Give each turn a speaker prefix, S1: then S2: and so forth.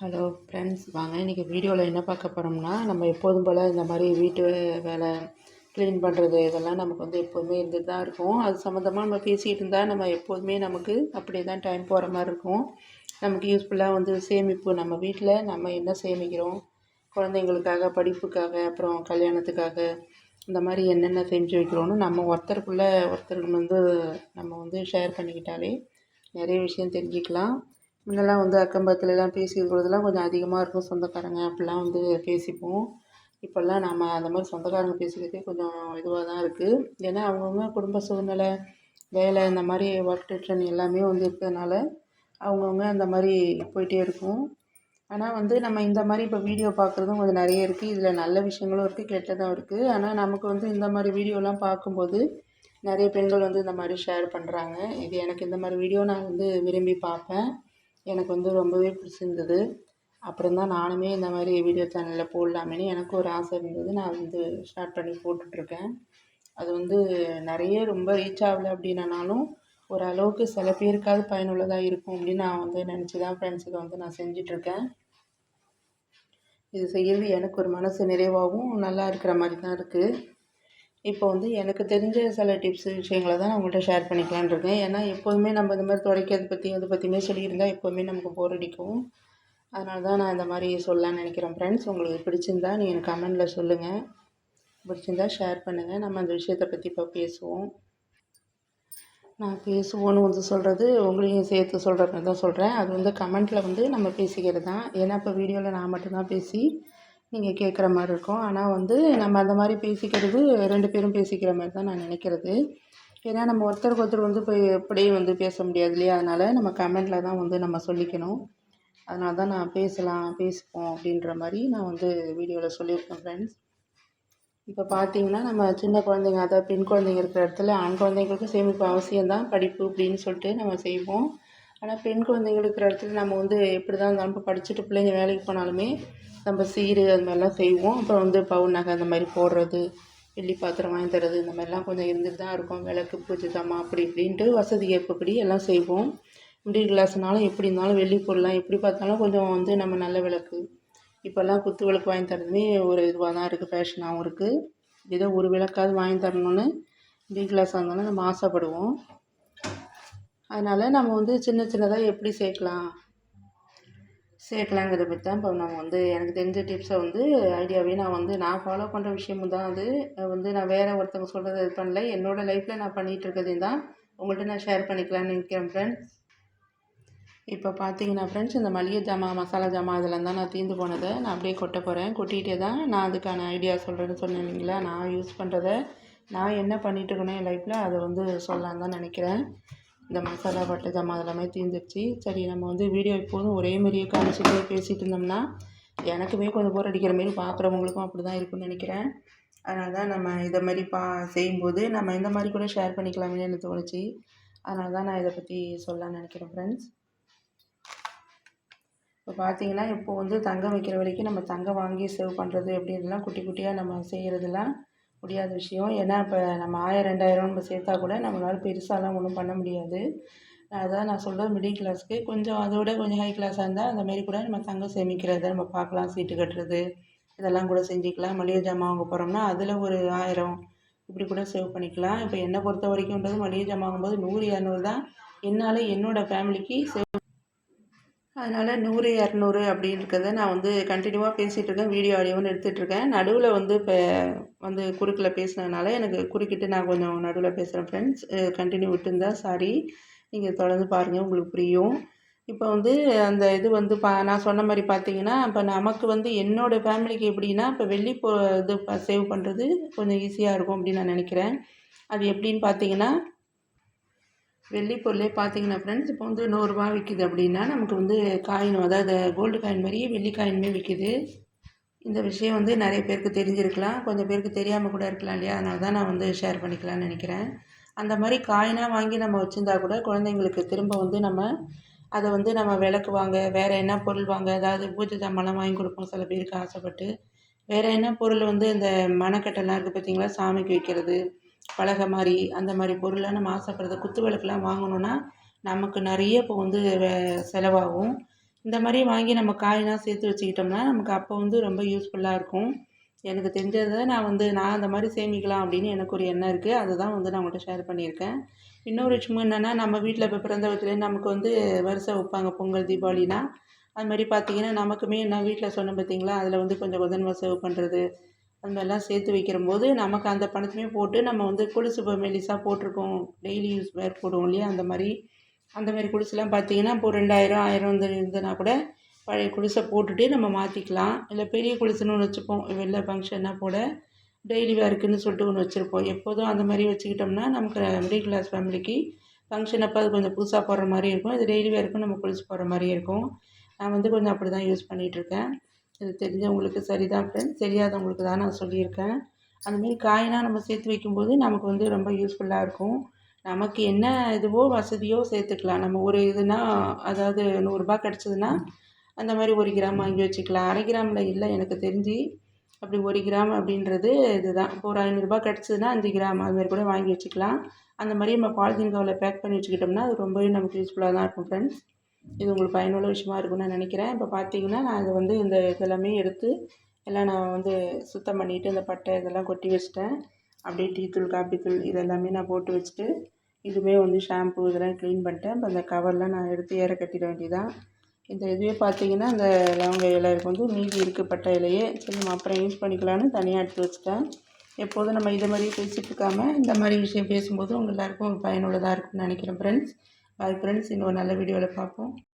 S1: Hello friends வாங்க இன்றைக்கி வீடியோவில் என்ன பார்க்க போகிறோம்னா நம்ம எப்போதும் போல் இந்த மாதிரி வீட்டு வேலை க்ளீன் பண்ணுறது இதெல்லாம் நமக்கு வந்து எப்போதுமே இருந்துட்டு தான் இருக்கும். அது சம்மந்தமாக நம்ம பேசிகிட்டு இருந்தால் நம்ம எப்போதுமே நமக்கு அப்படியே தான் டைம் போகிற மாதிரி இருக்கும். நமக்கு யூஸ்ஃபுல்லாக வந்து சேமிப்பு நம்ம வீட்டில் நம்ம என்ன சேமிக்கிறோம்? குழந்தைங்களுக்காக படிப்புக்காக அப்புறம் கல்யாணத்துக்காக இந்த மாதிரி என்னென்ன செஞ்சு வைக்கிறோன்னு நம்ம ஒருத்தருக்குள்ளே ஒருத்தருக்கு வந்து நம்ம வந்து ஷேர் பண்ணிக்கிட்டாலே நிறைய விஷயம் தெரிஞ்சுக்கலாம். முன்னெல்லாம் வந்து அக்கம் பக்கத்துலலாம் பேசிக்கிறதெல்லாம் கொஞ்சம் அதிகமாக இருக்கும் சொந்தக்காரங்க. அப்படிலாம் வந்து பேசிப்போம். இப்போல்லாம் நம்ம அந்த மாதிரி சொந்தக்காரங்க பேசுகிறதே கொஞ்சம் இதுவாக தான் இருக்குது ஏன்னா அவங்கவுங்க குடும்ப சூழ்நிலை வேலை இந்த மாதிரி ஒர்க் டென்ஷன் எல்லாமே வந்து இருக்கிறதுனால அவங்கவுங்க அந்த மாதிரி போயிட்டே இருக்கும். ஆனால் வந்து நம்ம இந்த மாதிரி இப்போ வீடியோ பார்க்குறதும் கொஞ்சம் நிறைய இருக்குது இதில் நல்ல விஷயங்களும் இருக்குது கெட்டதும் இருக்குது ஆனால் நமக்கு வந்து இந்த மாதிரி வீடியோலாம் பார்க்கும்போது நிறைய பெண்கள் வந்து இந்த மாதிரி ஷேர் பண்ணுறாங்க இது எனக்கு இந்த மாதிரி வீடியோ நான் வந்து விரும்பி பார்ப்பேன் எனக்கு வந்து ரொம்பவே பிடிச்சிருந்தது. அப்புறம் தான் நானுமே இந்த மாதிரி வீடியோ சேனலில் போடலாமேனு எனக்கு ஒரு ஆசை இருந்தது. நான் வந்து ஸ்டார்ட் பண்ணி போட்டுட்ருக்கேன். அது வந்து நிறைய ரொம்ப ரீச் ஆகலை அப்படின்னாலும் ஓரளவுக்கு சில பேருக்காவது பயனுள்ளதாக இருக்கும் அப்படின்னு நான் வந்து நினச்சி தான் ஃப்ரெண்ட்ஸுக்கு வந்து நான் செஞ்சிட்ருக்கேன். இது செய்கிறது எனக்கு ஒரு மனசு நிறைவாகவும் நல்லா இருக்கிற மாதிரி தான் இருக்குது இப்போ வந்து எனக்கு தெரிஞ்ச சில டிப்ஸ் விஷயங்களை தான் நான் உங்கள்கிட்ட ஷேர் பண்ணிக்கலான் இருக்கேன். ஏன்னா எப்போதுமே நம்ம இந்த மாதிரி துடைக்கிறது பற்றி அதை பற்றியுமே சொல்லியிருந்தால் எப்போவுமே நமக்கு போர் அடிக்கும். அதனால தான் நான் இந்த மாதிரி சொல்லலான்னு நினைக்கிறேன் ஃப்ரெண்ட்ஸ் உங்களுக்கு பிடிச்சிருந்தா நீங்கள் கமெண்டில் சொல்லுங்கள் பிடிச்சிருந்தா ஷேர் பண்ணுங்கள் நம்ம அந்த விஷயத்தை பற்றி இப்போ பேசுவோம். நான் பேசுவோன்னு வந்து சொல்கிறது உங்களையும் சேர்த்து சொல்கிற மாதிரி தான் சொல்கிறேன் அது வந்து கமெண்ட்டில் வந்து நம்ம பேசிக்கிறது தான் ஏன்னா இப்போ வீடியோவில் நான் மட்டும்தான் பேசி நீங்கள் கேட்குற மாதிரி இருக்கும். ஆனால் வந்து நம்ம அந்த மாதிரி பேசிக்கிறது ரெண்டு பேரும் பேசிக்கிற மாதிரி தான் நான் நினைக்கிறது. ஏன்னா நம்ம ஒருத்தருக்கு ஒருத்தர் வந்து இப்போ எப்படியே வந்து பேச முடியாது இல்லையா? அதனால் நம்ம கமெண்டில் தான் வந்து நம்ம சொல்லிக்கணும். அதனால தான் நான் பேசலாம் பேசிப்போம் அப்படின்ற மாதிரி நான் வந்து வீடியோவில் சொல்லியிருக்கேன் ஃப்ரெண்ட்ஸ் இப்போ பார்த்தீங்கன்னா நம்ம சின்ன குழந்தைங்க அதாவது பெண் குழந்தைங்க இருக்கிற இடத்துல ஆண் குழந்தைங்களுக்கு சேமிப்பு அவசியம் தான் படிப்பு அப்படின்னு சொல்லிட்டு நம்ம செய்வோம். ஆனால் பெண் குழந்தைங்க இருக்கிற இடத்துல நம்ம வந்து எப்படி தான் இருந்தாலும் இப்போ படிச்சுட்டு பிள்ளைங்க வேலைக்கு போனாலுமே நம்ம சீர் அது மாதிரிலாம் செய்வோம். அப்புறம் வந்து பவுன் நகை அந்த மாதிரி போடுறது வெள்ளி பாத்திரம் வாங்கி தரது இந்த மாதிரிலாம் கொஞ்சம் இருந்துட்டு தான் இருக்கும். விளக்கு பூஜை சாமான் அப்படி இப்படின்ட்டு வசதி ஏற்பப்படி எல்லாம் செய்வோம். மிடில் கிளாஸ்னாலும் எப்படி இருந்தாலும் வெள்ளி பொருள்லாம் எப்படி பார்த்தாலும் கொஞ்சம் வந்து நம்ம நல்ல விளக்கு. இப்போல்லாம் குத்து விளக்கு வாங்கி தரதுமே ஒரு இதுவாக தான் இருக்குது ஃபேஷனாகவும் இருக்குது ஏதோ ஒரு விளக்காவது வாங்கி தரணும்னு மிடில் கிளாஸாக இருந்தாலும் நம்ம ஆசைப்படுவோம். அதனால் நம்ம வந்து சின்ன சின்னதாக எப்படி சேர்க்கலாம்? சேர்க்கலாங்கிறத பற்றி தான் இப்போ நம்ம வந்து எனக்கு தெரிஞ்ச டிப்ஸை வந்து ஐடியாவே நான் வந்து நான் ஃபாலோ பண்ணுற விஷயமும் தான் அது. வந்து நான் வேறு ஒருத்தவங்க சொல்கிறத இது பண்ணல. என்னோடய லைஃப்பில் நான் பண்ணிகிட்டு இருக்கிறதையும் தான் உங்கள்கிட்ட நான் ஷேர் பண்ணிக்கலான்னு நினைக்கிறேன் ஃப்ரெண்ட்ஸ் இப்போ பார்த்தீங்கன்னா ஃப்ரெண்ட்ஸ் இந்த மளிகை ஜாமான் மசாலா ஜாமான் இதெல்லாம் தான் நான் தீர்ந்து போனதை நான் அப்படியே கொட்ட போகிறேன் கொட்டிகிட்டே தான் நான் அதுக்கான ஐடியா சொல்கிறேன்னு சொன்னேன் இல்லைங்களா? நான் யூஸ் பண்ணுறத நான் என்ன பண்ணிகிட்டு இருக்கேனோ என் லைஃப்பில் அதை வந்து சொல்லலான்னு தான் நினைக்கிறேன். இந்த மசாலா பட்டை ஜாமான் அதெல்லாமே தீர்ந்துருச்சு சரி நம்ம வந்து வீடியோ எப்போதும் ஒரே மாதிரியே காமிச்சிட்டே பேசிகிட்டு இருந்தோம்னா எனக்குமே கொஞ்சம் போர் அடிக்கிற மாரி பார்க்குறவங்களுக்கும் அப்படி தான் இருக்கும்னு நினைக்கிறேன். அதனால தான் நம்ம இதை மாதிரி பா செய்யும்போது நம்ம இந்த மாதிரி கூட ஷேர் பண்ணிக்கலாமே எனக்கு தோணுச்சு. அதனால தான் நான் இதை பற்றி சொல்லலாம்னு நினைக்கிறேன் ஃப்ரெண்ட்ஸ் இப்போ பார்த்தீங்கன்னா இப்போ வந்து தங்கம் வைக்கிற வரைக்கும் நம்ம தங்கம் வாங்கி சேவ் பண்ணுறது அப்படின்லாம் குட்டி குட்டியாக நம்ம செய்கிறதுலாம் முடியாத விஷயம். ஏன்னா இப்போ நம்ம ஆயிரம் ரெண்டாயிரம் நம்ம சேர்த்தா கூட நம்மளால் பெருசாலாம் ஒன்றும் பண்ண முடியாது. அதான் நான் சொல்கிறது மிடில் கிளாஸ்க்கு கொஞ்சம் அதோட கொஞ்சம் ஹை கிளாஸாக இருந்தால் அந்தமாரி கூட நம்ம தங்கம் சேமிக்கிறத நம்ம பார்க்கலாம். சீட்டு கட்டுறது இதெல்லாம் கூட செஞ்சுக்கலாம். மளிகை ஜாமான் வாங்க போகிறோம்னா அதில் ஒரு ஆயிரம் இப்படி கூட சேவ் பண்ணிக்கலாம். இப்போ என்னை பொறுத்த வரைக்கும்ன்றது மளிகை ஜாமான் வாங்கும்போது நூறு இரநூறு தான். என்னால் என்னோடய ஃபேமிலிக்கு சேவ் அதனால் நூறு இரநூறு அப்படின்றத நான் வந்து கண்டினியூவாக பேசிகிட்டு இருக்கேன். வீடியோ ஆடியோவும் எடுத்துகிட்ருக்கேன் நடுவில் வந்து இப்போ வந்து குறுக்கில் பேசினதுனால எனக்கு குறுக்கிட்டு நான் கொஞ்சம் நடுவில் பேசுகிறேன் ஃப்ரெண்ட்ஸ் கண்டினியூ விட்டுருந்தா சாரி நீங்கள் தொடர்ந்து பாருங்கள் உங்களுக்கு புரியும். இப்போ வந்து அந்த இது வந்து பா நான் சொன்ன மாதிரி பார்த்தீங்கன்னா இப்போ நமக்கு வந்து என்னோடய ஃபேமிலிக்கு எப்படின்னா இப்போ வெள்ளி போ இது சேவ் பண்ணுறது கொஞ்சம் ஈஸியாக இருக்கும் அப்படின்னு நான் நினைக்கிறேன். அது எப்படின்னு பார்த்தீங்கன்னா வெள்ளி பொருளே பார்த்தீங்கன்னா ஃப்ரெண்ட்ஸ் இப்போ வந்து நூறுரூவா விற்கிது அப்படின்னா நமக்கு வந்து காயின் அதாவது கோல்டு காயின் மாதிரியே வெள்ளி காயினுமே விற்கிது இந்த விஷயம் வந்து நிறைய பேருக்கு தெரிஞ்சிருக்கலாம். கொஞ்சம் பேருக்கு தெரியாமல் கூட இருக்கலாம் இல்லையா? அதனால தான் நான் வந்து ஷேர் பண்ணிக்கலாம்னு நினைக்கிறேன். அந்த மாதிரி காயினாக வாங்கி நம்ம வச்சுருந்தா கூட குழந்தைங்களுக்கு திரும்ப வந்து நம்ம அதை வந்து நம்ம விளக்கு வாங்க வேறு என்ன பொருள் வாங்க ஏதாவது பூஜை ஜாமான்லாம் வாங்கி கொடுப்போம். சில பேருக்கு ஆசைப்பட்டு வேறு என்ன பொருள் வந்து இந்த மணக்கட்டெல்லாம் இருக்குது பார்த்தீங்களா? சாமிக்கு வைக்கிறது பலகை மாதிரி அந்த மாதிரி பொருள்லாம் நம்ம ஆசைப்படுறது குத்து விளக்குலாம் வாங்கணுன்னா நமக்கு நிறைய இப்போ வந்து செலவாகும். இந்த மாதிரி வாங்கி நம்ம காயினாக சேர்த்து வச்சுக்கிட்டோம்னா நமக்கு அப்போ வந்து ரொம்ப யூஸ்ஃபுல்லாக இருக்கும். எனக்கு தெரிஞ்சதை நான் வந்து நான் அந்த மாதிரி சேமிக்கலாம் அப்படின்னு எனக்கு ஒரு எண்ணம் இருக்குது அதுதான் வந்து நான் உங்கள்கிட்ட ஷேர் பண்ணியிருக்கேன். இன்னொரு விஷயம் என்னென்னா நம்ம வீட்டில் இப்போ பிறந்த வச்சுலேயே நமக்கு வந்து வருஷம் வைப்பாங்க பொங்கல் தீபாவளினா. அது மாதிரி பார்த்திங்கன்னா நமக்குமே நான் வீட்டில் சொன்னேன் பார்த்தீங்களா அதில் வந்து கொஞ்சம் கொஞ்சமாக சேவ் பண்ணுறது அந்த மாதிரிலாம் சேர்த்து வைக்கிறம்போது நமக்கு அந்த பணத்தையுமே போட்டு நம்ம வந்து கொலுசு இப்போ மெல்லிசாக போட்டிருக்கோம். டெய்லி யூஸ் வேர் போடுவோம் இல்லையா? அந்த மாதிரி. அந்த மாதிரி கொலுசுலாம் பார்த்திங்கன்னா இப்போ ரெண்டாயிரம் ஆயிரம் வந்து இருந்ததுனா கூட பழைய கொலுசை போட்டுட்டு நம்ம மாற்றிக்கலாம் இல்லை பெரிய கொலுசுன்னு ஒன்று வச்சுப்போம். வெளில ஃபங்க்ஷன்னா போட டெய்லி வேர்க்குன்னு சொல்லிட்டு ஒன்று வச்சுருப்போம். எப்போதும் அந்த மாதிரி வச்சுக்கிட்டோம்னா நமக்கு மிடில் கிளாஸ் ஃபேமிலிக்கு ஃபங்க்ஷன் அப்போ அது கொஞ்சம் புதுசாக போடுற மாதிரி இருக்கும். இது டெய்லி வேர்க்கும் நம்ம கொலுசு போடுற மாதிரி இருக்கும். நான் வந்து கொஞ்சம் அப்படி தான் யூஸ் பண்ணிகிட்ருக்கேன் இது தெரிஞ்சவங்களுக்கு சரி தான் ஃப்ரெண்ட்ஸ் தெரியாதவங்களுக்கு தான் நான் சொல்லியிருக்கேன். அந்தமாரி காயினாக நம்ம சேர்த்து வைக்கும்போது நமக்கு வந்து ரொம்ப யூஸ்ஃபுல்லாக இருக்கும். நமக்கு என்ன இதுவோ வசதியோ சேர்த்துக்கலாம். நம்ம ஒரு இதுனா அதாவது நூறுரூபா கிடச்சிதுன்னா அந்த மாதிரி ஒரு கிராம் வாங்கி வச்சுக்கலாம். அரை கிராமில் இல்லை எனக்கு தெரிஞ்சு. அப்படி ஒரு கிராம் அப்படின்றது இதுதான். இப்போ ஒரு ஐநூறுரூபா கிடச்சிதுன்னா அஞ்சு கிராம் அதுமாதிரி கூட வாங்கி வச்சுக்கலாம். அந்த மாதிரி நம்ம பாலித்தீன் கவலை பேக் பண்ணி வச்சுக்கிட்டோம்னா அது ரொம்பவே நமக்கு யூஸ்ஃபுல்லாக தான் இருக்கும் ஃப்ரெண்ட்ஸ் இது உங்களுக்கு பயனுள்ள விஷயமா இருக்கும்னு நான் நினைக்கிறேன். இப்போ பார்த்தீங்கன்னா நான் அதை வந்து இந்த இதெல்லாமே எடுத்து எல்லாம் நான் வந்து சுத்தம் பண்ணிவிட்டு இந்த பட்டை இதெல்லாம் கொட்டி வச்சிட்டேன். அப்படியே டீ தூள் காப்பி தூள் இதெல்லாமே நான் போட்டு வச்சுட்டு இதுவே வந்து ஷாம்பு இதெல்லாம் க்ளீன் பண்ணிட்டேன். இப்போ அந்த கவர்லாம் நான் எடுத்து ஏற கட்டிட வேண்டியதான் இந்த இதுவே பார்த்தீங்கன்னா இந்த லவங்க இலைக்கு வந்து மீதி இருக்குது பட்டை இலையே. சரி நம்ம அப்புறம் யூஸ் பண்ணிக்கலான்னு தனியாக எடுத்து வச்சுட்டேன். எப்போதும் நம்ம இதை மாதிரி பேசிட்டு இருக்காமல் இந்த மாதிரி விஷயம் பேசும்போது உங்கள் எல்லாருக்கும் பயனுள்ளதாக இருக்கும்னு நினைக்கிறேன் ஃப்ரெண்ட்ஸ் பாய் ஃப்ரெண்ட்ஸ் இன்னொரு நல்ல வீடியோவில் பார்ப்போம்.